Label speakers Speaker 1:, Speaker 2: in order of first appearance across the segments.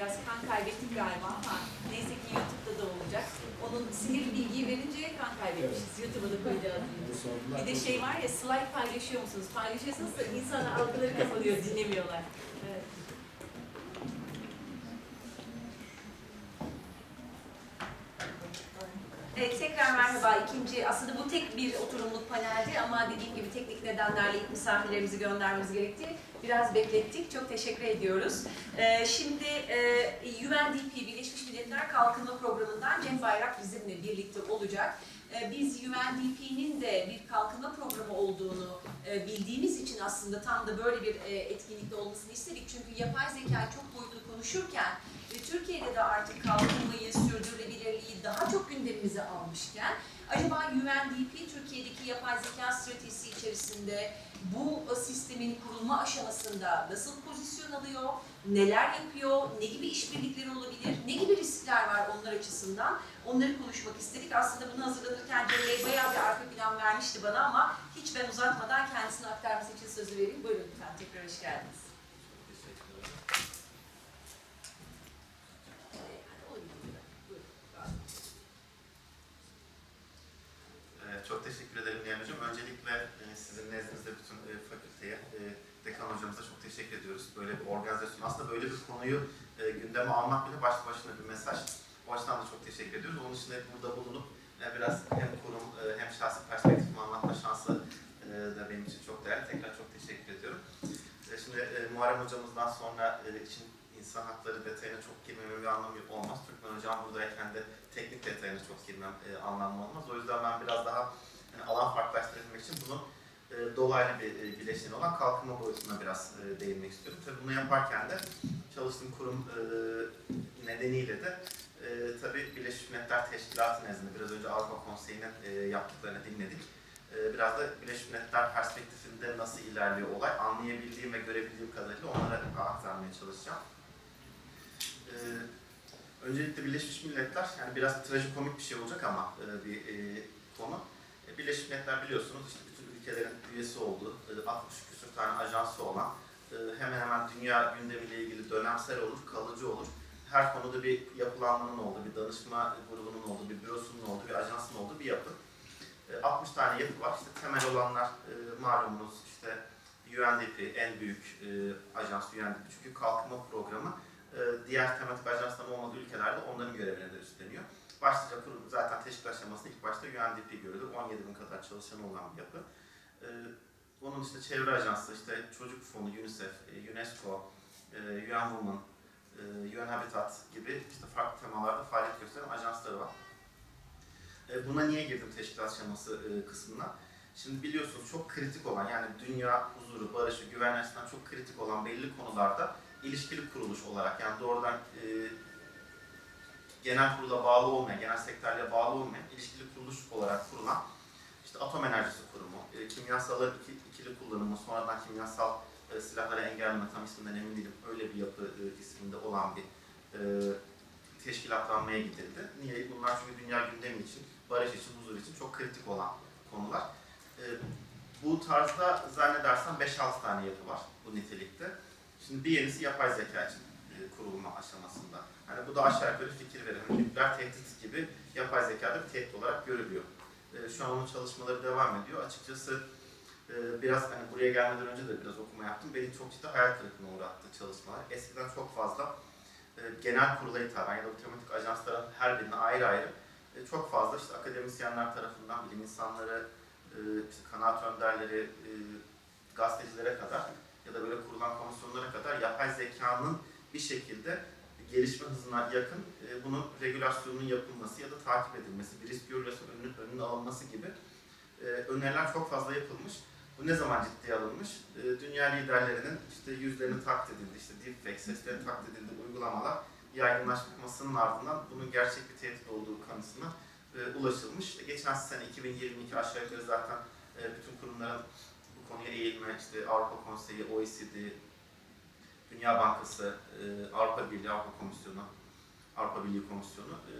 Speaker 1: Biraz kan kaybettik galiba ama neyse ki YouTube'da da olacak. Onun sinir bilgiyi verince kan kaybetmişiz. YouTube'a da koyacağız. Bir de şey var ya slide paylaşıyor musunuz? Paylaşıyorsunuz da insan algıları kapalıyor, dinlemiyorlar. Evet. Evet, tekrar merhaba. İkinci, aslında tek bir oturumluk paneldi ama dediğim gibi teknik nedenlerle ilk misafirlerimizi göndermemiz gerekti. Biraz beklettik. Çok teşekkür ediyoruz. Ee, şimdi e, UNDP, Birleşmiş Milletler Kalkınma Programı'ndan Cem Bayrak bizimle birlikte olacak. Ee, biz UNDP'nin de bir kalkınma programı olduğunu e, bildiğimiz için aslında tam da böyle bir e, etkinlikte olmasını istedik. Çünkü yapay zeka çok boyutlu konuşurken ve Türkiye'de de artık kalkınmayı, sürdürülebilirliği daha çok gündemimize almışken acaba UNDP Türkiye'deki yapay zeka stratejisi içerisinde bu e, sistemin kurulma aşamasında nasıl pozisyon alıyor, neler yapıyor, ne gibi işbirlikleri olabilir, ne gibi riskler var onlar açısından onları konuşmak istedik. Aslında bunu hazırlanırken Cem Bey bayağı bir arka plan vermişti bana ama hiç ben uzatmadan kendisine aktarması için sözü vereyim. Buyurun lütfen tekrar hoş geldiniz.
Speaker 2: Ee, Çok teşekkür ederim Nihan Hocam. Öncelikle e, sizin nezdinizde bütün e, dekan hocamıza çok teşekkür ediyoruz. Böyle bir organizasyon, aslında böyle bir konuyu e, gündeme almak bile başlı başına bir mesaj. O açıdan da çok teşekkür ediyoruz. Onun için hep burada bulunup e, biraz hem kurum e, hem şahsi perspektifimi anlatma şansı e, da benim için çok değerli. Tekrar çok teşekkür ediyorum. E, Şimdi e, Muharrem hocamızdan sonra e, için insan hakları detayına çok girmemin bir anlamı olmaz. Türkmen hocam buradayken de teknik detayına çok girmem e, anlamlı olmaz. O yüzden ben biraz daha yani alan farklılaştırabilmek için bunun e, dolaylı bir e, bileşeni olan kalkınma boyutuna biraz e, değinmek istiyorum. Tabii bunu yaparken de çalıştığım kurum nedeniyle de e, tabii Birleşmiş Milletler Teşkilatı nezdinde biraz önce Avrupa Konseyi'nin e, yaptıklarını dinledik. Biraz da Birleşmiş Milletler perspektifinde nasıl ilerliyor olay anlayabildiğim ve görebildiğim kadarıyla onlara aktarmaya çalışacağım. E, öncelikle Birleşmiş Milletler yani biraz trajikomik bir şey olacak ama bir konu. E, Birleşmiş Milletler biliyorsunuz işte bütün ülkelerin üyesi olduğu, e, 60 küsur tane ajansı olan, e, hemen hemen dünya gündemiyle ilgili dönemsel olur, kalıcı olur. Her konuda bir yapılanmanın olduğu, bir danışma grubunun olduğu, bir bürosunun olduğu, bir ajansın olduğu bir yapı. E, 60 tane yapı var. İşte temel olanlar e, malumunuz işte UNDP en büyük e, ajans UNDP çünkü kalkınma programı e, diğer tematik ajansların olmadığı ülkelerde onların görevine de üstleniyor. Başlıca kurum zaten teşkil aşamasında ilk başta UNDP görüyordu. 17 bin kadar çalışanı olan bir yapı. Onun işte çevre ajansı, işte çocuk fonu, UNICEF, e, UNESCO, e, UN Women, e, UN Habitat gibi işte farklı temalarda faaliyet gösteren ajansları var. Buna niye girdim teşkil aşaması e, kısmına? Şimdi biliyorsunuz çok kritik olan yani dünya huzuru, barışı, açısından çok kritik olan belli konularda ilişkili kuruluş olarak yani doğrudan e, genel kurula bağlı olmayan, genel sektörle bağlı olmayan ilişkili kuruluş olarak kurulan işte Atom Enerjisi Kurumu, e, kimyasalların ikili kullanımı, sonradan kimyasal e, silahları engelleme, tam isminden emin değilim, öyle bir yapı e, isminde olan bir e, teşkilatlanmaya gidildi. Niye? Bunlar çünkü dünya gündemi için, barış için, huzur için çok kritik olan konular. E, bu tarzda zannedersem 5-6 tane yapı var bu nitelikte. Şimdi bir yenisi yapay zeka için e, kurulma aşamasında. Hani bu da aşağı yukarı fikir verir. Hani nükleer tehdit gibi yapay zekada bir tehdit olarak görülüyor. E, şu an onun çalışmaları devam ediyor. Açıkçası e, biraz hani buraya gelmeden önce de biraz okuma yaptım. Beni çok ciddi hayal kırıklığına uğrattı çalışmalar. Eskiden çok fazla e, genel kurula hitaben ya da bu tematik ajansların her birine ayrı ayrı e, çok fazla işte akademisyenler tarafından bilim insanları, e, işte kanaat önderleri, e, gazetecilere kadar ya da böyle kurulan komisyonlara kadar yapay zekanın bir şekilde gelişme hızına yakın e, bunun regülasyonunun yapılması ya da takip edilmesi, bir risk görülmesi önünün, önünün alınması gibi öneriler çok fazla yapılmış. Bu ne zaman ciddiye alınmış? E, dünya liderlerinin işte yüzlerini taklit edildi, işte deepfake sesleri taklit edildi uygulamalar yaygınlaşmasının ardından bunun gerçek bir tehdit olduğu kanısına e, ulaşılmış. E, geçen sene 2022 aşağı yukarı zaten e, bütün kurumların bu konuya eğilme, işte Avrupa Konseyi, OECD, Dünya Bankası, e, Avrupa Birliği, Avrupa Komisyonu, Avrupa Birliği Komisyonu e,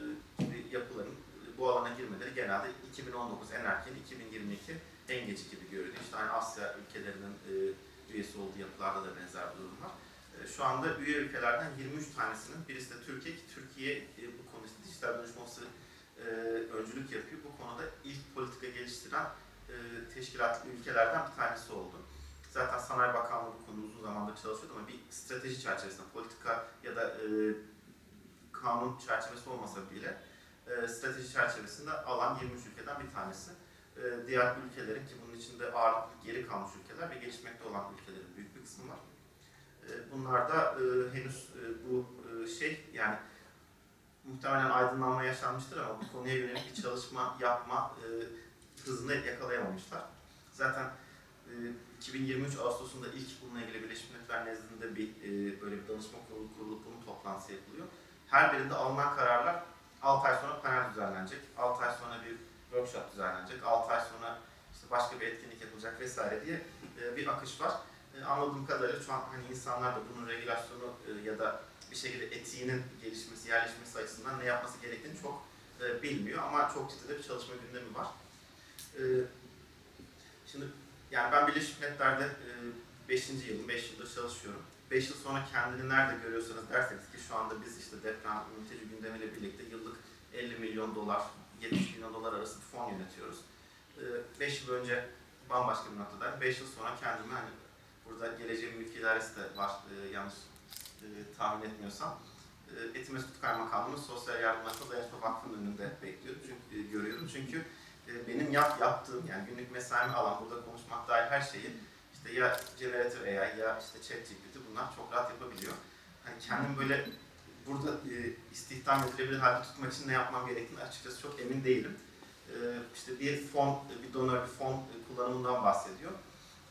Speaker 2: gibi yapıların e, bu alana girmeleri genelde 2019 en erken, 2022 en geç gibi görünüyor. İşte hani Asya ülkelerinin e, üyesi olduğu yapılarda da benzer bir durum var. E, Şu anda üye ülkelerden 23 tanesinin, birisi de Türkiye ki Türkiye e, bu konuda dijital dönüşmesi e, öncülük yapıyor. Bu konuda ilk politika geliştiren e, teşkilatlı ülkelerden bir tanesi oldu. Zaten Sanayi Bakanlığı bu konuda uzun zamandır çalışıyordu ama bir strateji çerçevesinde politika ya da e, kanun çerçevesi olmasa bile e, strateji çerçevesinde alan 23 ülkeden bir tanesi. E, diğer ülkelerin ki bunun içinde ağırlıklı geri kalmış ülkeler ve gelişmekte olan ülkelerin büyük bir kısmı var. E, bunlarda e, henüz e, bu e, şey yani muhtemelen aydınlanma yaşanmıştır ama bu konuya yönelik bir çalışma yapma e, hızını yakalayamamışlar. Zaten e, 2023 Ağustos'unda ilk bununla ilgili Birleşmiş Milletler nezdinde bir e, böyle bir danışma kurulu kurulup bunun toplantısı yapılıyor. Her birinde alınan kararlar 6 ay sonra panel düzenlenecek, 6 ay sonra bir workshop düzenlenecek, 6 ay sonra işte başka bir etkinlik yapılacak vesaire diye e, bir akış var. E, anladığım kadarıyla şu an hani insanlar da bunun regülasyonu e, ya da bir şekilde etiğinin gelişmesi, yerleşmesi açısından ne yapması gerektiğini çok e, bilmiyor ama çok ciddi bir çalışma gündemi var. E, şimdi yani ben Birleşmiş Milletler'de 5. yılım, 5 yıldır çalışıyorum. 5 yıl sonra kendini nerede görüyorsanız derseniz ki şu anda biz işte deprem mülteci gündemiyle birlikte yıllık 50 milyon dolar, 70 milyon dolar arası bir fon yönetiyoruz. 5 yıl önce bambaşka bir noktadayım. 5 yıl sonra kendimi hani burada geleceğin mülki idaresi de var e, yanlış e, tahmin etmiyorsam. E, Etimesgut Kaymakamlığı'nın Sosyal Yardımlaşma Dayanışma Vakfı'nın önünde bekliyorum. Çünkü, görüyorum. Çünkü benim yap, yaptığım yani günlük mesaimi alan burada konuşmak dahil her şeyi işte ya Generative AI ya işte ChatGPT bunlar çok rahat yapabiliyor. Hani kendim böyle burada e, istihdam edilebilir halde tutmak için ne yapmam gerektiğini açıkçası çok emin değilim. E, işte bir fon, bir donör, bir fon kullanımından bahsediyor.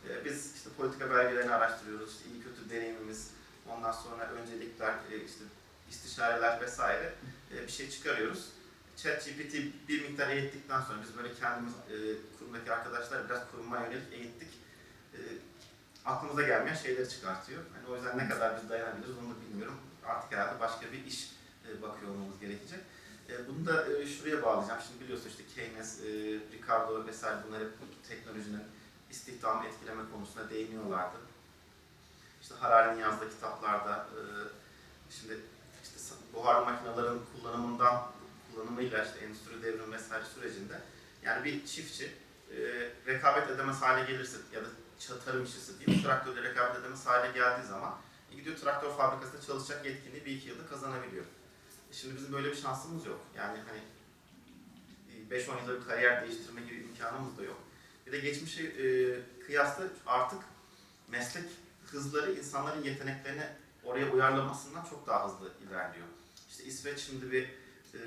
Speaker 2: E, biz işte politika belgelerini araştırıyoruz, işte iyi kötü deneyimimiz, ondan sonra öncelikler, e, işte istişareler vesaire e, bir şey çıkarıyoruz. ChatGPT bir miktar eğittikten sonra biz böyle kendimiz e, kurumdaki arkadaşlar biraz kuruma yönelik eğittik. E, aklımıza gelmeyen şeyleri çıkartıyor. Hani o yüzden ne kadar biz dayanabiliriz onu da bilmiyorum. Artık herhalde başka bir iş e, bakıyor olmamız gerekecek. E, bunu da e, şuraya bağlayacağım. Şimdi biliyorsun işte Keynes, Ricardo vesaire bunlar hep teknolojinin istihdamı etkileme konusuna değiniyorlardı. İşte Harari'nin yazdığı kitaplarda şimdi işte buhar makinelerin kullanımından kullanımıyla işte endüstri devrimi vesaire sürecinde yani bir çiftçi rekabet edemez hale gelirse ya da tarım işçisi diyeyim traktörle rekabet edemez hale geldiği zaman gidiyor traktör fabrikasında çalışacak yetkinliği bir iki yılda kazanabiliyor. E, Şimdi bizim böyle bir şansımız yok. Yani hani e, 5-10 yılda bir kariyer değiştirme gibi imkanımız da yok. Bir de geçmişe e, kıyasla artık meslek hızları insanların yeteneklerini oraya uyarlamasından çok daha hızlı ilerliyor. İşte İsveç şimdi bir e,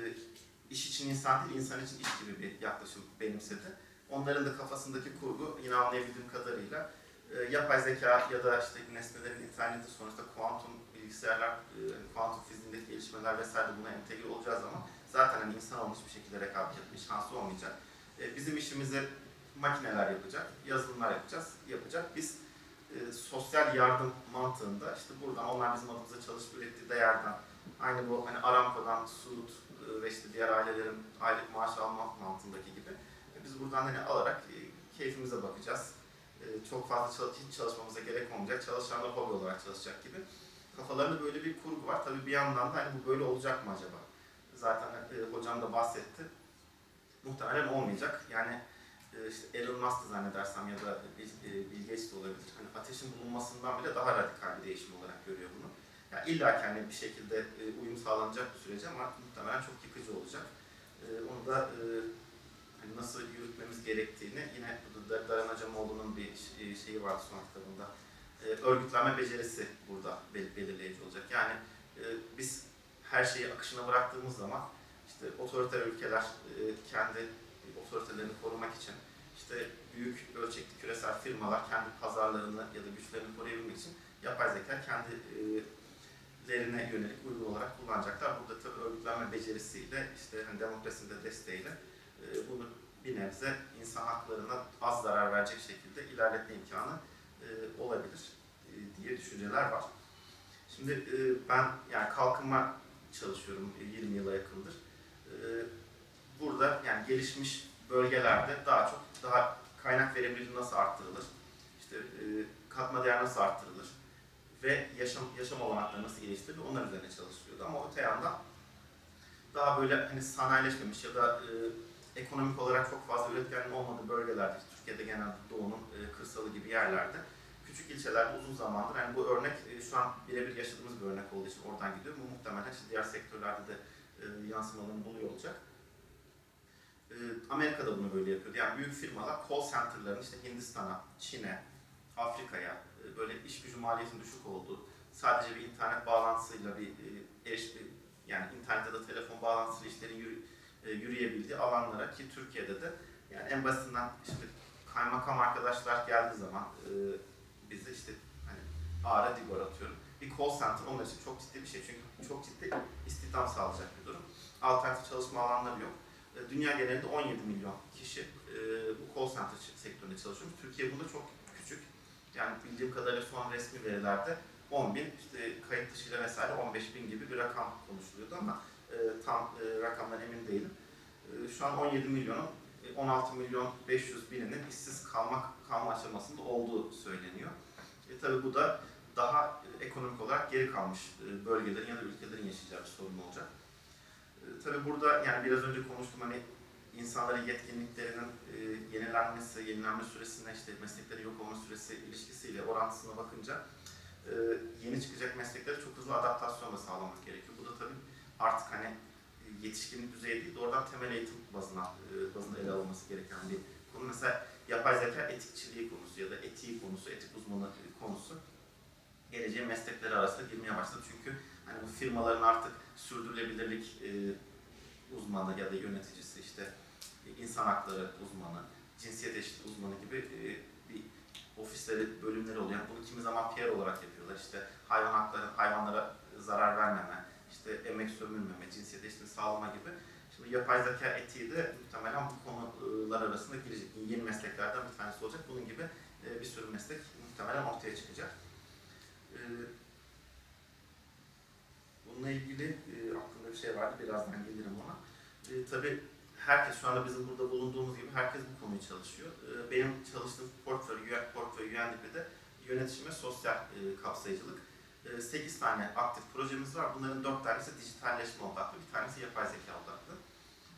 Speaker 2: iş için insan değil, insan için iş gibi bir yaklaşım benimsedi. Onların da kafasındaki kurgu yine anlayabildiğim kadarıyla e, yapay zeka ya da işte nesnelerin interneti sonuçta kuantum bilgisayarlar, e, kuantum fiziğindeki gelişmeler vesaire buna entegre olacağı zaman zaten hani insan olmuş bir şekilde rekabet etme şansı olmayacak. E, bizim işimizi makineler yapacak, yazılımlar yapacağız, yapacak. Biz e, sosyal yardım mantığında işte buradan onlar bizim adımıza çalışıp ürettiği değerden aynı bu hani Aramco'dan Suud e, ve işte diğer ailelerin aylık maaş alma mantığındaki gibi biz buradan hani alarak keyfimize bakacağız. E, çok fazla çalış hiç çalışmamıza gerek olmayacak. Çalışanlar hobi olarak çalışacak gibi. Kafalarında böyle bir kurgu var. Tabii bir yandan da hani bu böyle olacak mı acaba? Zaten e, hocam da bahsetti. Muhtemelen olmayacak. Yani e, işte Elon Musk zannedersem ya da e, Bill Gates de olabilir. Hani ateşin bulunmasından bile daha radikal bir değişim olarak görüyor bunu. Yani illa ki hani bir şekilde e, uyum sağlanacak bu sürece ama muhtemelen çok yıkıcı olacak. E, onu da e, nasıl yürütmemiz gerektiğini yine burada Daran Acemoğlu'nun bir ş- şeyi vardı son kitabında. E, örgütlenme becerisi burada bel- belirleyici olacak. Yani e, biz her şeyi akışına bıraktığımız zaman işte otoriter ülkeler e, kendi otoritelerini korumak için işte büyük ölçekli küresel firmalar kendi pazarlarını ya da güçlerini koruyabilmek için yapay zeka kendilerine yönelik uygun olarak kullanacaklar. Burada tabii örgütlenme becerisiyle işte hani demokrasinin de desteğiyle e, bunu bir nebze insan haklarına az zarar verecek şekilde ilerletme imkanı e, olabilir e, diye düşünceler var. Şimdi e, ben yani kalkınma çalışıyorum e, 20 yıla yakındır. Burada yani gelişmiş bölgelerde daha çok daha kaynak verimliliği nasıl arttırılır? İşte katma değer nasıl arttırılır? ve yaşam yaşam olanakları nasıl geliştirilir onlar üzerine çalışılıyordu. Ama öte yandan daha böyle hani sanayileşmemiş ya da ekonomik olarak çok fazla üretkenliğin olmadığı bölgelerde, Türkiye'de genelde doğunun e, kırsalı gibi yerlerde küçük ilçelerde uzun zamandır yani bu örnek e, şu an birebir yaşadığımız bir örnek olduğu için oradan gidiyor. Bu muhtemelen işte diğer sektörlerde de e, yansımalarını buluyor olacak. E, Amerika'da bunu böyle yapıyordu. Yani büyük firmalar call center'larını işte Hindistan'a, Çin'e, Afrika'ya e, böyle iş gücü maliyetinin düşük olduğu, sadece bir internet bağlantısıyla bir bir- yani internet ya da telefon bağlantısıyla işlerin yürü, e, yürüyebildiği alanlara ki Türkiye'de de yani en basitinden işte kaymakam arkadaşlar geldiği zaman e, bizi işte hani Ağrı Digor atıyorum. Bir call center onlar için çok ciddi bir şey çünkü çok ciddi istihdam sağlayacak bir durum. Alternatif çalışma alanları yok. E, Dünya genelinde 17 milyon kişi e, bu call center sektöründe çalışıyormuş. Türkiye bunda çok küçük. Yani bildiğim kadarıyla son resmi verilerde 10 bin, işte kayıt dışıyla vesaire 15 bin gibi bir rakam konuşuluyordu ama tam e, rakamdan emin değilim. E, şu an 17 milyonun e, 16 milyon 500 bininin işsiz kalmak kalma aşamasında olduğu söyleniyor. E, tabii bu da daha e, ekonomik olarak geri kalmış e, bölgelerin ya da ülkelerin yaşayacağı bir sorun olacak. E, tabii burada yani biraz önce konuştum hani insanların yetkinliklerinin e, yenilenmesi, yenilenme süresine işte mesleklerin yok olma süresi ilişkisiyle orantısına bakınca e, yeni çıkacak mesleklere çok hızlı adaptasyon da sağlamak gerekiyor. Bu da tabii artık hani e, yetişkinlik düzeyi değil, doğrudan temel eğitim bazına, e, bazında ele alınması gereken bir konu. Mesela yapay zeka etikçiliği konusu ya da etiği konusu, etik uzmanı konusu geleceğin meslekleri arasında girmeye başladı. Çünkü hani bu firmaların artık sürdürülebilirlik e, uzmanı ya da yöneticisi işte insan hakları uzmanı, cinsiyet eşitliği uzmanı gibi bir ofisleri, bölümleri oluyor. Yani bunu kimi zaman PR olarak yapıyorlar. İşte hayvan hakları, hayvanlara zarar vermeme, işte emek sömürmeme, cinsiyet eşitliği sağlama gibi. Şimdi yapay zeka etiği de muhtemelen bu konular arasında girecek. Yeni mesleklerden bir tanesi olacak. Bunun gibi e, bir sürü meslek muhtemelen ortaya çıkacak. E, Bununla ilgili e, aklımda bir şey vardı. Birazdan gelirim ona. Tabii herkes şu anda bizim burada bulunduğumuz gibi herkes bu konuyu çalışıyor. Benim çalıştığım portföy, UX portföy UNDP'de yönetim ve sosyal kapsayıcılık. 8 tane aktif projemiz var. Bunların 4 tanesi dijitalleşme odaklı, bir tanesi yapay zeka odaklı.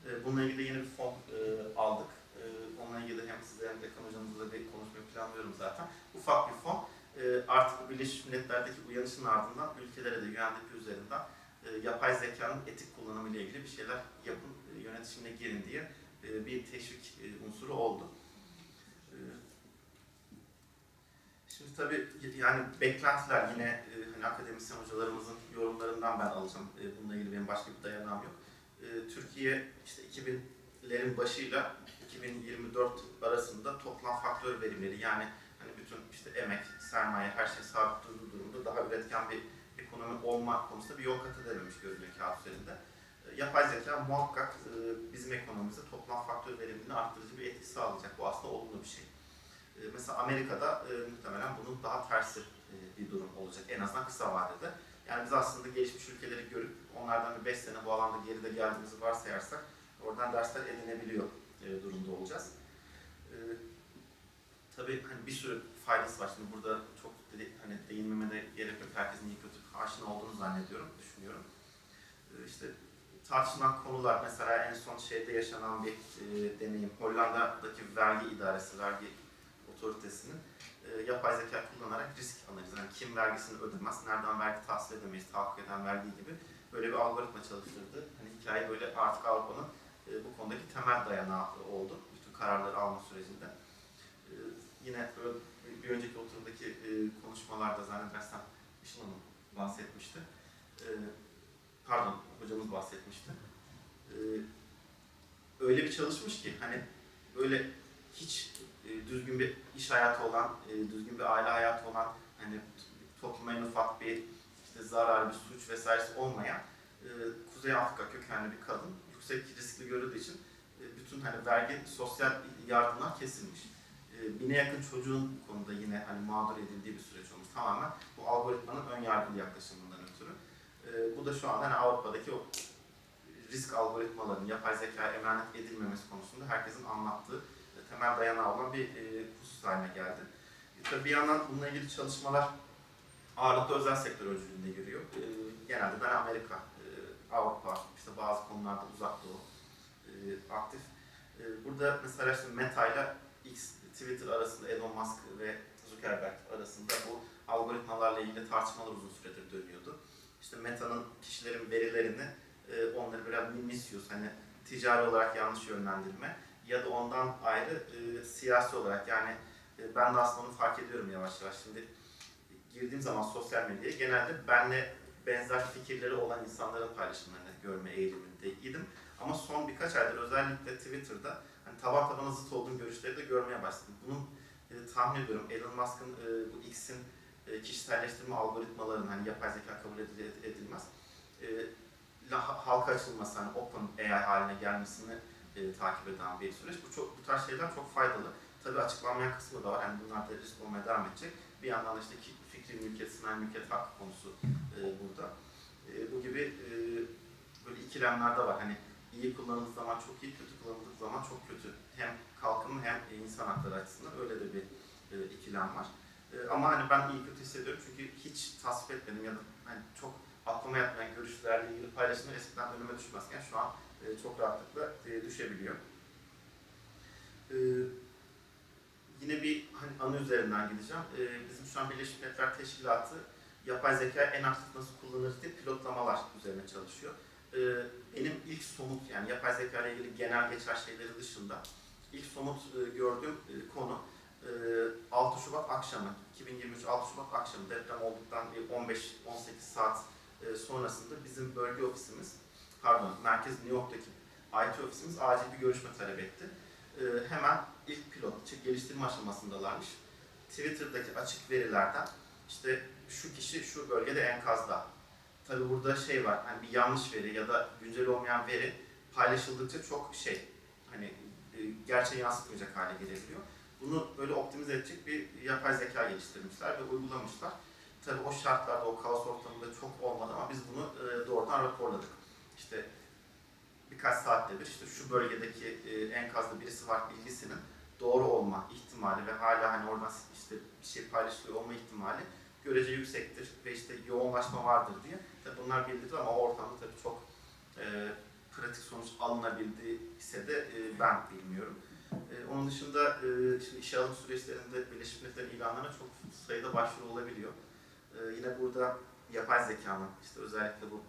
Speaker 2: E, bununla ilgili yeni bir fon e, aldık. E, onunla ilgili hem size hem de hocamızla bir konuşmayı planlıyorum zaten. Ufak bir fon. E, artık Birleşmiş Milletler'deki uyanışın ardından ülkelere de UNDP üzerinden e, yapay zekanın etik kullanımı ile ilgili bir şeyler yapın, e, yönetişimine girin diye e, bir teşvik e, unsuru oldu. E, Şimdi tabii yani beklentiler yine e, hani akademisyen hocalarımızın yorumlarından ben alacağım. E, bununla ilgili benim başka bir dayanağım yok. E, Türkiye işte 2000'lerin başıyla 2024 arasında toplam faktör verimleri yani hani bütün işte emek, sermaye her şey sabit durduğu durumda daha üretken bir ekonomi olma konusunda bir yol kat edememiş görünüyor kağıt üzerinde. E, Yapay zeka muhakkak bizim ekonomimize toplam faktör verimini arttırıcı bir etki sağlayacak. Bu aslında olumlu bir şey. E, Mesela Amerika'da e, muhtemelen bunun daha tersi e, bir durum olacak en azından kısa vadede. Yani biz aslında gelişmiş ülkeleri görüp onlardan bir 5 sene bu alanda geride geldiğimizi varsayarsak oradan dersler edinebiliyor durumda olacağız. Tabii hani bir sürü faydası var. Şimdi burada çok dedi, hani değinmeme de gerek yok. Herkesin iyi kötü aşina olduğunu zannediyorum, düşünüyorum. E, işte tartışılan konular mesela en son şeyde yaşanan bir e, deneyim. Hollanda'daki vergi idaresi, vergi otoritesinin e, yapay zeka kullanarak risk analizi, yani kim vergisini ödemez, nereden vergi tahsil edemeyiz, tahakkuk eden vergi gibi böyle bir algoritma çalıştırdı. Hani hikaye böyle artık Avrupa'nın e, bu konudaki temel dayanağı oldu bütün kararları alma sürecinde. E, yine bir önceki oturumdaki e, konuşmalarda zannedersem Işıl Hanım bahsetmişti. E, pardon, hocamız bahsetmişti. E, öyle bir çalışmış ki hani böyle hiç e, düzgün bir iş hayatı olan, e, düzgün bir aile hayatı olan, hani topluma en ufak bir işte zarar, bir suç vesairesi olmayan e, Kuzey Afrika kökenli bir kadın yüksek riskli görüldüğü için bütün hani vergi, sosyal yardımlar kesilmiş. E, bine yakın çocuğun bu konuda yine hani mağdur edildiği bir süreç olmuş. Tamamen bu algoritmanın ön yargılı yaklaşımından ötürü. Bu da şu an hani Avrupa'daki o risk algoritmalarının yapay zeka emanet edilmemesi konusunda herkesin anlattığı temel dayanağı olan bir e, husus haline geldi. E, tabii bir yandan bununla ilgili çalışmalar ağırlıklı özel sektör öncülüğünde giriyor. E, genelde ben Amerika, e, Avrupa, işte bazı konularda uzak doğu e, aktif. E, burada mesela işte Meta ile X, Twitter arasında Elon Musk ve Zuckerberg arasında bu algoritmalarla ilgili tartışmalar uzun süredir dönüyordu. İşte Meta'nın kişilerin verilerini e, onları biraz misuse, hani ticari olarak yanlış yönlendirme ya da ondan ayrı e, siyasi olarak yani e, ben de aslında onu fark ediyorum yavaş yavaş. Şimdi girdiğim zaman sosyal medyaya genelde benle benzer fikirleri olan insanların paylaşımlarını görme eğilimindeydim. Ama son birkaç aydır özellikle Twitter'da hani taban tabana zıt olduğum görüşleri de görmeye başladım. Bunun e, tahmin ediyorum Elon Musk'ın e, bu X'in e, kişiselleştirme algoritmalarının hani yapay zeka kabul edilir edilmez e, halka açılması, hani open AI haline gelmesini e, takip eden bir süreç. Bu çok bu tarz şeyler çok faydalı. Tabii açıklanmayan kısmı da var. Yani bunlar da risk olmaya devam edecek. Bir yandan da işte fikri mülkiyet, sınai mülkiyet hakkı konusu e, burada. E, bu gibi e, böyle ikilemler de var. Hani iyi kullanıldığı zaman çok iyi, kötü kullanıldığı zaman çok kötü. Hem kalkınma hem insan hakları açısından öyle de bir e, ikilem var. E, ama hani ben iyi kötü hissediyorum çünkü hiç tasvip etmedim ya da hani çok aklıma yatmayan görüşlerle ilgili paylaşımlar eskiden önüme düşmezken şu an e, çok rahatlıkla e, düşebiliyor. E, yine bir hani anı üzerinden gideceğim. Bizim şu an Birleşmiş Milletler Teşkilatı yapay zeka en aktif nasıl kullanılır diye pilotlamalar üzerine çalışıyor. Benim ilk somut yani yapay zeka ile ilgili genel geçer şeyleri dışında ilk somut gördüğüm konu e, 6 Şubat akşamı 2023 6 Şubat akşamı deprem olduktan bir 15-18 saat sonrasında bizim bölge ofisimiz pardon merkez New York'taki IT ofisimiz acil bir görüşme talep etti. E, hemen ilk pilot geliştirme aşamasındalarmış. Twitter'daki açık verilerden işte şu kişi şu bölgede enkazda. Tabi burada şey var hani bir yanlış veri ya da güncel olmayan veri paylaşıldıkça çok şey hani e, gerçeği yansıtmayacak hale gelebiliyor. Bunu böyle optimize edecek bir yapay zeka geliştirmişler ve uygulamışlar. Tabii o şartlarda, o kaos ortamında çok olmadı ama biz bunu e, doğrudan raporladık. İşte birkaç saatte bir işte şu bölgedeki e, enkazda birisi var bilgisinin doğru olma ihtimali ve hala hani oradan işte bir şey paylaşılıyor olma ihtimali görece yüksektir ve işte yoğunlaşma vardır diye. Tabii bunlar bildirilir ama o ortamda tabii çok e, pratik sonuç alınabildiyse de e, ben bilmiyorum. E, onun dışında e, şimdi işe alım süreçlerinde Birleşmiş Milletler'in ilanlarına çok sayıda başvuru olabiliyor. E, yine burada yapay zekanın işte özellikle bu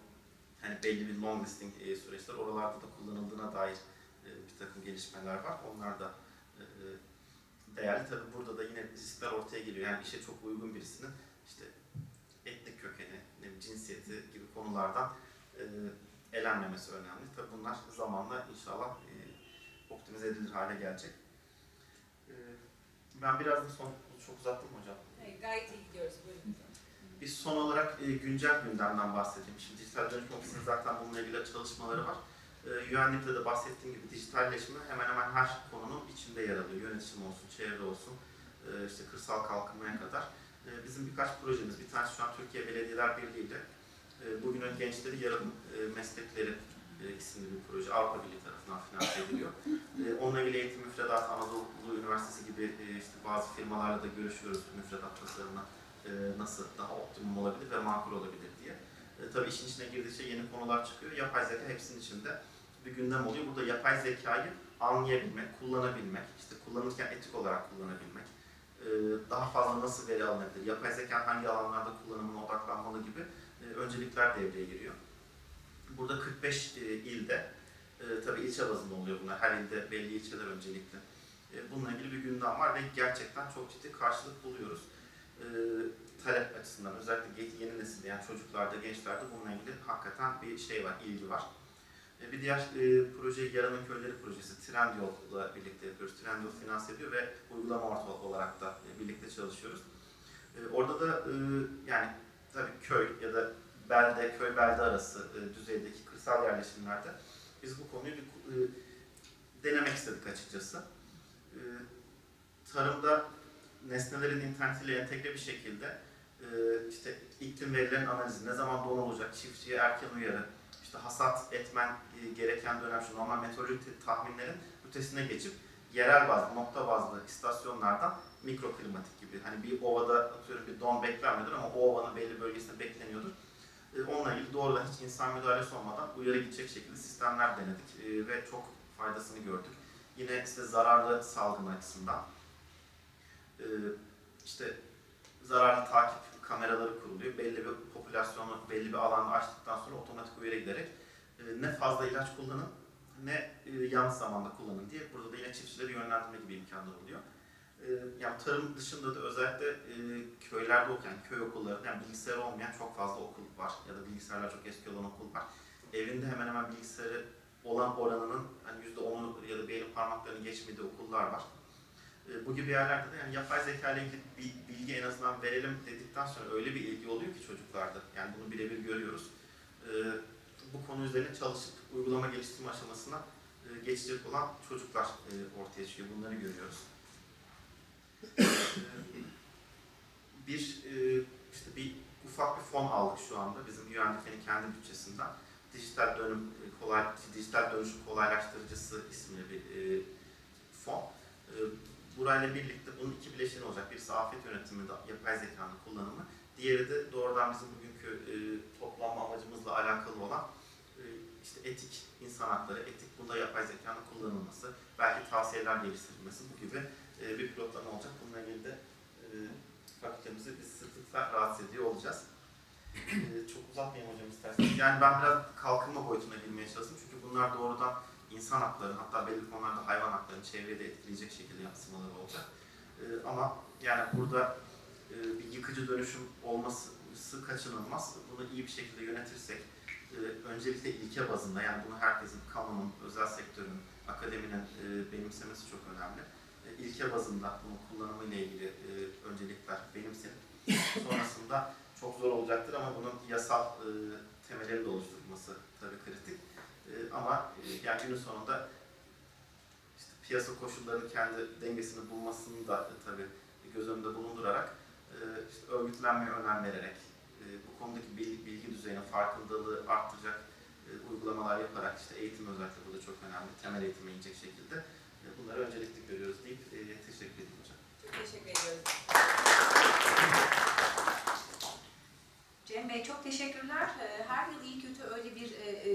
Speaker 2: hani belli bir long listing e, süreçler oralarda da kullanıldığına dair e, bir takım gelişmeler var. Onlar da e, değerli. Tabii burada da yine riskler ortaya geliyor. Yani işe çok uygun birisinin işte etnik kökeni, ne cinsiyeti gibi konulardan e, elenmemesi önemli. Tabii bunlar zamanla inşallah optimize edilir hale gelecek. Ben biraz da son, çok uzattım hocam.
Speaker 1: Gayet iyi gidiyoruz. Buyurun.
Speaker 2: Bir son olarak e, güncel gündemden bahsedeyim. Şimdi Dijital Dönüşüm Ofisi'nin zaten bununla ilgili çalışmaları var. E, Güvenlikte de bahsettiğim gibi dijitalleşme hemen hemen her konunun içinde yer alıyor. Yönetim olsun, çevre olsun, e, işte kırsal kalkınmaya kadar. E, bizim birkaç projemiz, bir tanesi şu an Türkiye Belediyeler Birliği ile e, Bugünün Gençleri Yarın e, Meslekleri e, isimli bir proje Avrupa Birliği tarafından finanse ediliyor. E, onunla ilgili eğitim müfredatı Anadolu Üniversitesi gibi e, işte bazı firmalarla da görüşüyoruz müfredat tasarımına e, nasıl daha optimum olabilir ve makul olabilir diye. E, tabii işin içine girdikçe yeni konular çıkıyor. Yapay zeka hepsinin içinde bir gündem oluyor. Burada yapay zekayı anlayabilmek, kullanabilmek, işte kullanırken etik olarak kullanabilmek, e, daha fazla nasıl veri alınabilir, yapay zeka hangi alanlarda kullanımına odaklanmalı gibi e, öncelikler devreye giriyor. Burada 45 e, ilde, e, tabii ilçe bazında oluyor bunlar, her ilde belli ilçeler öncelikli. E, bununla ilgili bir gündem var ve gerçekten çok ciddi karşılık buluyoruz. E, talep açısından özellikle yeni nesilde yani çocuklarda, gençlerde bununla ilgili hakikaten bir şey var, ilgi var. E, bir diğer e, proje Yarının Köyleri projesi Trendyol'la birlikte yapıyoruz. Trendyol finanse ediyor ve uygulama ortağı olarak da e, birlikte çalışıyoruz. E, orada da e, yani tabii köy ya da belde, köy belde arası e, düzeydeki kırsal yerleşimlerde biz bu konuyu bir e, denemek istedik açıkçası. E, tarımda nesnelerin internetiyle entegre bir şekilde e, işte iklim verilerinin analizi, ne zaman don olacak, çiftçiye erken uyarı, işte hasat etmen e, gereken dönem şu normal meteorolojik tahminlerin ötesine geçip yerel bazlı, nokta bazlı istasyonlardan mikroklimatik gibi. Hani bir ovada atıyorum bir don beklenmiyordur ama o ovanın belli bölgesinde bekleniyordur. E, onunla ilgili doğrudan hiç insan müdahalesi olmadan uyarı gidecek şekilde sistemler denedik e, ve çok faydasını gördük. Yine işte zararlı salgın açısından e, işte zararlı takip kameraları kuruluyor. Belli bir popülasyonu belli bir alanda açtıktan sonra otomatik uyarı giderek e, ne fazla ilaç kullanın ne e, yanlış zamanda kullanın diye burada da yine çiftçileri yönlendirme gibi imkanlar oluyor. E, yani tarım dışında da özellikle e, köylerde okuyan, köy okullarında yani bilgisayar olmayan çok fazla okul var ya da bilgisayarlar çok eski olan okul var. Evinde hemen hemen bilgisayarı olan oranının hani %10'u ya da bir parmaklarını geçmediği okullar var. E, bu gibi yerlerde de yani yapay zeka ile ilgili bir bilgi en azından verelim dedikten sonra öyle bir ilgi oluyor ki çocuklarda. Yani bunu birebir görüyoruz. E, bu konu üzerine çalışıp uygulama geliştirme aşamasına e, geçecek olan çocuklar ortaya çıkıyor. Bunları görüyoruz. Bir işte bir ufak bir fon aldık şu anda bizim UNDP'nin kendi bütçesinden. Dijital dönüm kolay dijital dönüşüm kolaylaştırıcısı isimli bir fon. Burayla birlikte bunun iki bileşeni olacak. Birisi afet yönetiminde yapay zekanın kullanımı, diğeri de doğrudan bizim bugünkü e, toplanma amacımızla alakalı olan e, işte etik, insan hakları, etik bunda yapay zekanın kullanılması, belki tavsiyeler geliştirilmesi bu gibi e, bir pilotlama olacak. Bununla ilgili de e, fakültemizi biz sıklıkla rahatsız ediyor olacağız. E, çok uzatmayayım hocam isterseniz. Yani ben biraz kalkınma boyutuna girmeye çalıştım çünkü bunlar doğrudan insan hakları, hatta belli konularda hayvan haklarını çevreye de etkileyecek şekilde yansımaları olacak. E, ama yani burada e, bir yıkıcı dönüşüm olması kaçınılmaz. Bunu iyi bir şekilde yönetirsek, e, öncelikle ilke bazında yani bunu herkesin, kamunun, özel sektörün, akademinin e, benimsemesi çok önemli. E, ilke bazında bunun kullanımı ile ilgili e, öncelikler benimsenip sonrasında çok zor olacaktır ama bunun yasal e, temelleri de oluşturulması tabii kritik. E, ama e, yani günün sonunda işte piyasa koşullarının kendi dengesini bulmasını da e, tabii göz önünde bulundurarak e, işte örgütlenmeye önem vererek e, bu konudaki bilgi, bilgi düzeyinin farkındalığı arttıracak e, uygulamalar yaparak işte eğitim özellikle burada çok önemli, temel eğitime inecek şekilde e, bunları öncelikli görüyoruz deyip e, teşekkür edeyim hocam.
Speaker 1: Çok teşekkür ediyoruz. Cem Bey çok teşekkürler. Ee, Her yıl iyi kötü öyle bir e, e,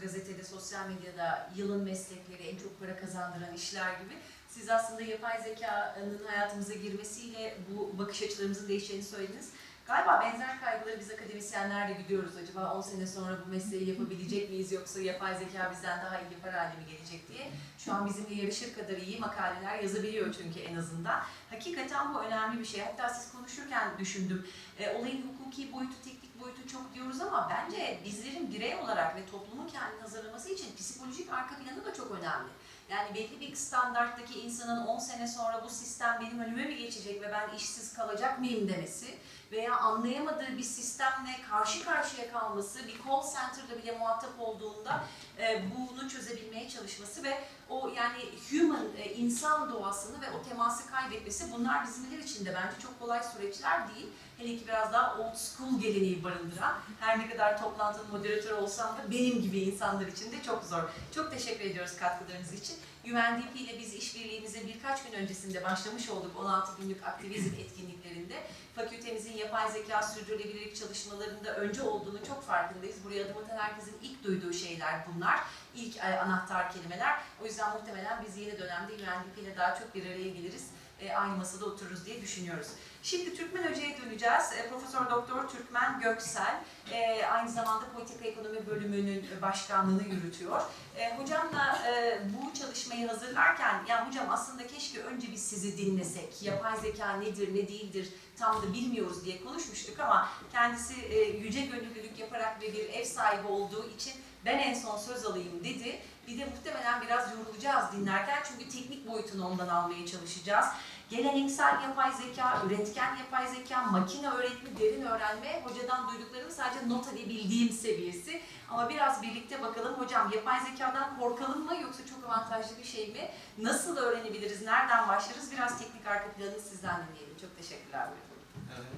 Speaker 1: gazetede, sosyal medyada yılın meslekleri, en çok para kazandıran işler gibi. Siz aslında yapay zekanın hayatımıza girmesiyle bu bakış açılarımızın değişeceğini söylediniz. Galiba benzer kaygıları biz akademisyenler de gidiyoruz. Acaba 10 sene sonra bu mesleği yapabilecek miyiz yoksa yapay zeka bizden daha iyi yapar hale mi gelecek diye. Şu an bizimle yarışır kadar iyi makaleler yazabiliyor çünkü en azından. Hakikaten bu önemli bir şey. Hatta siz konuşurken düşündüm. E, olayın hukuki boyutu, teknik boyutu çok diyoruz ama bence bizlerin birey olarak ve toplumun kendini hazırlaması için psikolojik arka planı da çok önemli. Yani belli bir standarttaki insanın 10 sene sonra bu sistem benim önüme mi geçecek ve ben işsiz kalacak mıyım demesi veya anlayamadığı bir sistemle karşı karşıya kalması, bir call center'da bile muhatap olduğunda e, bunu çözebilmeye çalışması ve o yani human, e, insan doğasını ve o teması kaybetmesi bunlar bizimler için de bence çok kolay süreçler değil. Hele ki biraz daha old school geleneği barındıran, her ne kadar toplantının moderatörü olsam da benim gibi insanlar için de çok zor. Çok teşekkür ediyoruz katkılarınız için. UNDP ile biz işbirliğimize birkaç gün öncesinde başlamış olduk 16 günlük aktivizm etkinliklerinde. Fakültemizin yapay zeka sürdürülebilirlik çalışmalarında önce olduğunu çok farkındayız. Buraya adım atan herkesin ilk duyduğu şeyler bunlar. İlk e, anahtar kelimeler. O yüzden muhtemelen biz yeni dönemde UNDP ile daha çok bir araya geliriz. E, aynı masada otururuz diye düşünüyoruz. Şimdi Türkmen Hoca'ya döneceğiz. E, Profesör Doktor Türkmen Göksel e, aynı zamanda politika ekonomi bölümünün başkanlığını yürütüyor. E, hocamla e, bu çalışmayı hazırlarken ya hocam aslında keşke önce biz sizi dinlesek. Yapay zeka nedir, ne değildir tam da bilmiyoruz diye konuşmuştuk ama kendisi yüce gönüllülük yaparak ve bir ev sahibi olduğu için ben en son söz alayım dedi. Bir de muhtemelen biraz yorulacağız dinlerken çünkü teknik boyutunu ondan almaya çalışacağız. Geleneksel yapay zeka, üretken yapay zeka, makine öğretimi, derin öğrenme, hocadan duyduklarımı sadece not edebildiğim seviyesi. Ama biraz birlikte bakalım hocam yapay zekadan korkalım mı yoksa çok avantajlı bir şey mi? Nasıl öğrenebiliriz, nereden başlarız? Biraz teknik arka planını sizden dinleyelim. Çok teşekkürler.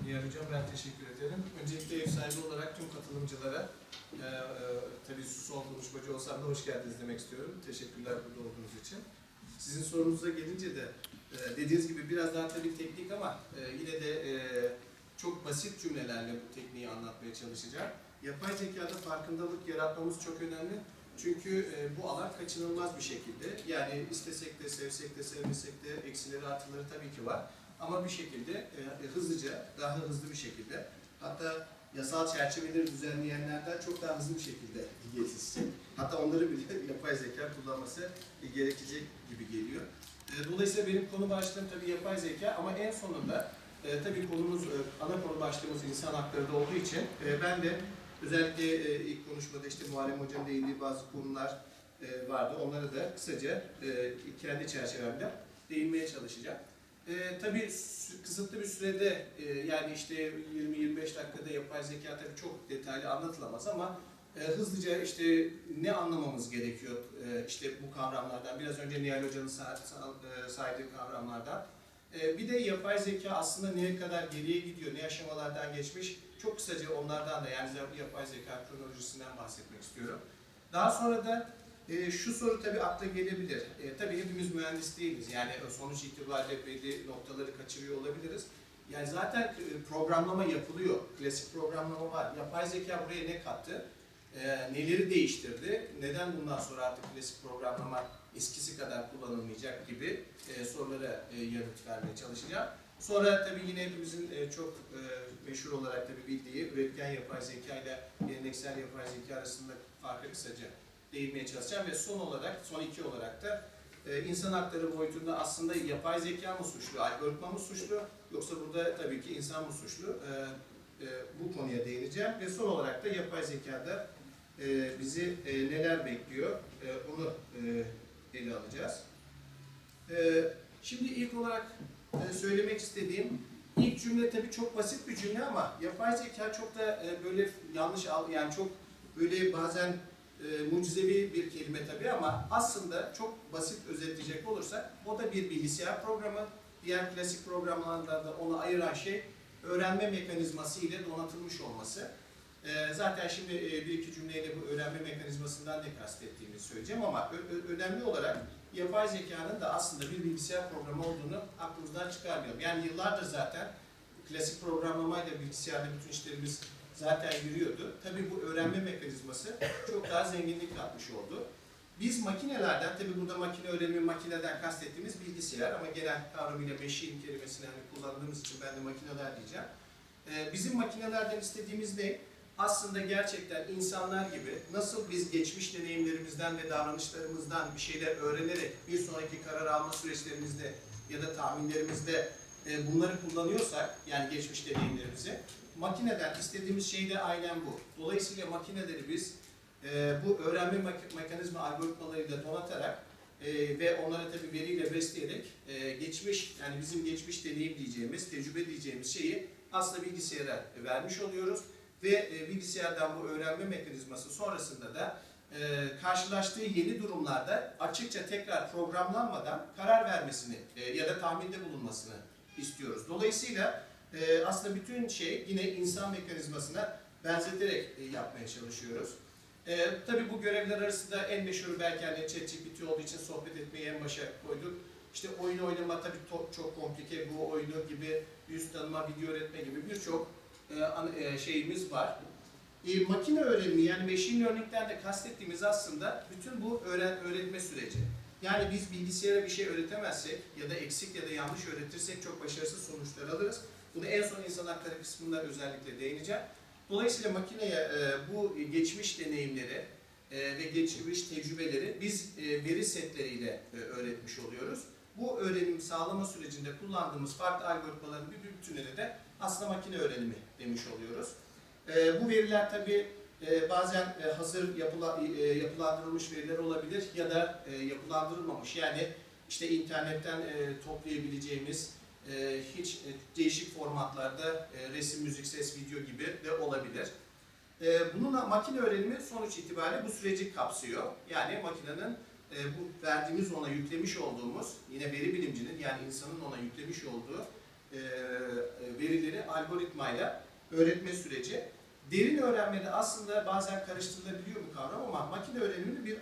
Speaker 3: Nihal Hocam ben teşekkür ederim. Öncelikle ev sahibi olarak tüm katılımcılara, e, e, tabii son konuşmacı olsam da hoş geldiniz demek istiyorum. Teşekkürler burada olduğunuz için. Sizin sorunuza gelince de e, dediğiniz gibi biraz daha tabii teknik ama e, yine de e, çok basit cümlelerle bu tekniği anlatmaya çalışacağım. Yapay zekada farkındalık yaratmamız çok önemli. Çünkü e, bu alan kaçınılmaz bir şekilde. Yani istesek de, sevsek de, sevmesek de eksileri artıları tabii ki var. Ama bir şekilde hızlıca, daha hızlı bir şekilde hatta yasal çerçeveleri düzenleyenlerden çok daha hızlı bir şekilde gelişecek. Hatta onları bile yapay zeka kullanması gerekecek gibi geliyor. E, Dolayısıyla benim konu başlığım tabii yapay zeka ama en sonunda e, tabii konumuz, e, ana konu başlığımız insan hakları da olduğu için ben de özellikle ilk konuşmada işte Muharrem Hocam değindiği bazı konular vardı. Onları da kısaca kendi çerçevemde değinmeye çalışacağım. E, tabii kısıtlı bir sürede e, yani işte 20-25 dakikada yapay zeka tabii çok detaylı anlatılamaz ama e, hızlıca işte ne anlamamız gerekiyor e, işte bu kavramlardan biraz önce Nihal Hoca'nın sa- sa- e, saydığı kavramlardan. E, bir de yapay zeka aslında neye kadar geriye gidiyor, ne aşamalardan geçmiş çok kısaca onlardan da yani yapay zeka kronolojisinden bahsetmek istiyorum. Daha sonra da e, şu soru tabii akla gelebilir. E, tabii hepimiz mühendis değiliz. Yani sonuç itibariyle belli noktaları kaçırıyor olabiliriz. Yani zaten e, programlama yapılıyor. Klasik programlama var. Yapay zeka buraya ne kattı? E, neleri değiştirdi? Neden bundan sonra artık klasik programlama eskisi kadar kullanılmayacak gibi e, sorulara e, yanıt vermeye çalışacağım. Sonra tabii yine hepimizin e, çok e, meşhur olarak tabii bildiği üretken yapay zeka ile geleneksel yapay zeka arasında farkı kısaca değinmeye çalışacağım ve son olarak, son iki olarak da e, insan hakları boyutunda aslında yapay zeka mı suçlu, algoritma mı suçlu yoksa burada tabii ki insan mı suçlu e, e, bu konuya değineceğim ve son olarak da yapay zekada e, bizi e, neler bekliyor e, onu e, ele alacağız. E, şimdi ilk olarak e, söylemek istediğim ilk cümle tabii çok basit bir cümle ama yapay zeka çok da e, böyle yanlış yani çok böyle bazen e, mucizevi bir kelime tabii ama aslında çok basit özetleyecek olursak o da bir bilgisayar programı. Diğer klasik programlardan da onu ayıran şey öğrenme mekanizması ile donatılmış olması. E, zaten şimdi e, bir iki cümleyle bu öğrenme mekanizmasından ne kastettiğimi söyleyeceğim ama önemli olarak yapay zekanın da aslında bir bilgisayar programı olduğunu aklımızdan çıkarmayalım. Yani yıllardır zaten klasik programlamayla bilgisayarda bütün işlerimiz zaten yürüyordu. Tabii bu öğrenme mekanizması çok daha zenginlik katmış oldu. Biz makinelerden, tabii burada makine öğrenimi makineden kastettiğimiz bilgisayar ama genel kavramıyla machine kelimesini hani kullandığımız için ben de makineler diyeceğim. Ee, bizim makinelerden istediğimiz ne? Aslında gerçekten insanlar gibi nasıl biz geçmiş deneyimlerimizden ve davranışlarımızdan bir şeyler öğrenerek bir sonraki karar alma süreçlerimizde ya da tahminlerimizde e, bunları kullanıyorsak, yani geçmiş deneyimlerimizi, makineden istediğimiz şey de aynen bu. Dolayısıyla makineleri biz e, bu öğrenme mek- mekanizma algoritmalarıyla donatarak e, ve onları tabii veriyle besleyerek geçmiş, yani bizim geçmiş deneyim diyeceğimiz, tecrübe diyeceğimiz şeyi aslında bilgisayara vermiş oluyoruz. Ve e, bilgisayardan bu öğrenme mekanizması sonrasında da e, karşılaştığı yeni durumlarda açıkça tekrar programlanmadan karar vermesini e, ya da tahminde bulunmasını istiyoruz. Dolayısıyla e, aslında bütün şey yine insan mekanizmasına benzeterek e, yapmaya çalışıyoruz. E, tabii bu görevler arasında en meşhuru belki hani ChatGPT olduğu için sohbet etmeyi en başa koyduk. İşte oyun oynama tabii çok komplike bu oyunu gibi yüz tanıma, video öğretme gibi birçok e, e, şeyimiz var. E, makine öğrenimi yani machine learning'den de kastettiğimiz aslında bütün bu öğren öğretme süreci. Yani biz bilgisayara bir şey öğretemezsek ya da eksik ya da yanlış öğretirsek çok başarısız sonuçlar alırız. Bunu en son insan hakları kısmında özellikle değineceğim. Dolayısıyla makineye e, bu geçmiş deneyimleri e, ve geçmiş tecrübeleri biz e, veri setleriyle e, öğretmiş oluyoruz. Bu öğrenim sağlama sürecinde kullandığımız farklı algoritmaların bir bütününe de aslında makine öğrenimi demiş oluyoruz. E, bu veriler tabi bazen e, hazır yapıla, e, yapılandırılmış veriler olabilir ya da e, yapılandırılmamış. Yani işte internetten e, toplayabileceğimiz e, hiç e, değişik formatlarda e, resim, müzik, ses, video gibi de olabilir. E, bununla makine öğrenimi sonuç itibariyle bu süreci kapsıyor. Yani makinenin e, bu verdiğimiz ona yüklemiş olduğumuz, yine veri bilimcinin yani insanın ona yüklemiş olduğu e, e, verileri algoritmayla öğretme süreci. Derin öğrenmede aslında bazen karıştırılabiliyor bu kavram ama makine öğrenimini bir